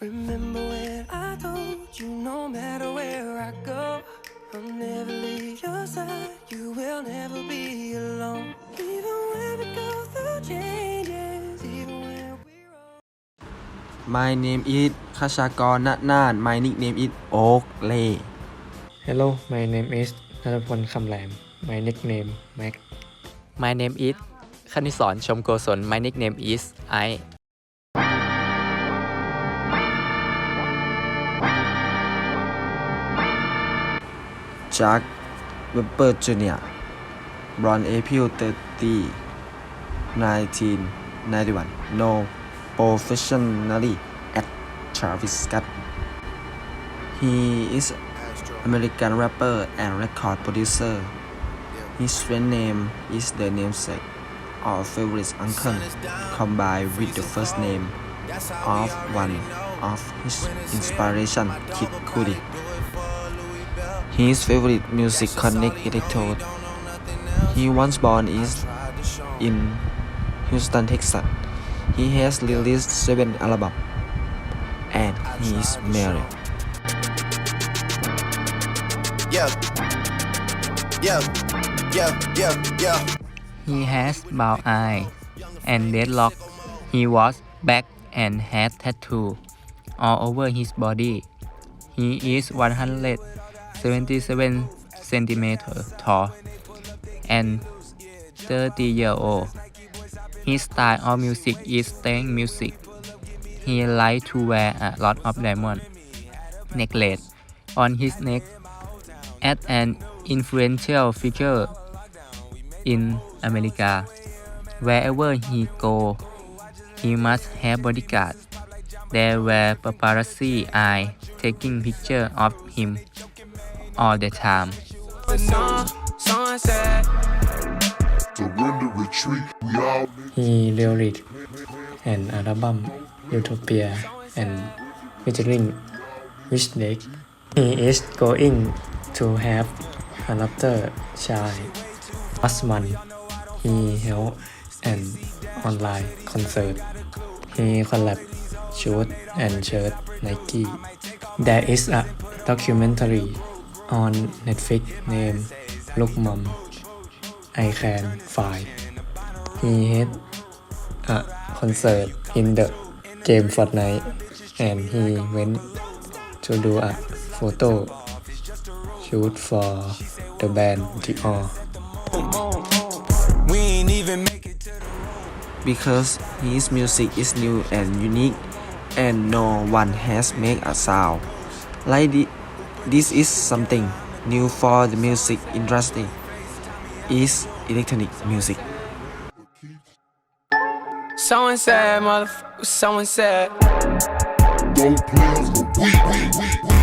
Remember when I told you no matter where I go, I'll never leave your side. You will never be alone. Even when we go through changes, even when we're old. My name is คชากรณนาน My nickname is โอ๊กเล่ Hello my name is นัทพลคำแหลม My nickname Mac My name is คณิสรชมโกศล My nickname is I Jack Webber Jr. Born April 30 1991 No professionally at Travis Scott. He is American rapper and record producer. His friend name is the namesake of favorite uncle combined with the first name of one of his inspiration Kid Cudi His favorite music connect electrode. He was born is in Houston, Texas. He has released seven albums and he is married. Yeah. Yeah. Yeah. Yeah. Yeah. He has bow eye and deadlock. He was black and had tattoo all over his body. He is 177 centimeter tall and 30 year old. His style of music is string music. He likes to wear a lot of diamond necklace on his neck as an influential figure in America. Wherever he go, he must have bodyguards. There were paparazzi eye taking picture of him all the time. He released an album Utopia and featuring Wish Lake He is going to have another child last month he held an online concert. He collab shoes and shirt Nike there is a documentary on Netflix named Look Mom I Can Fly he had a concert in the game Fortnite and he went to do a photo shoot for the band Dior. We ain't even make it to Because his music is new and unique and no one has made a sound like thi- this is something new for the music industry. Is electronic music. Someone said, motherfucker, someone said. don't play us, but we, we, we, we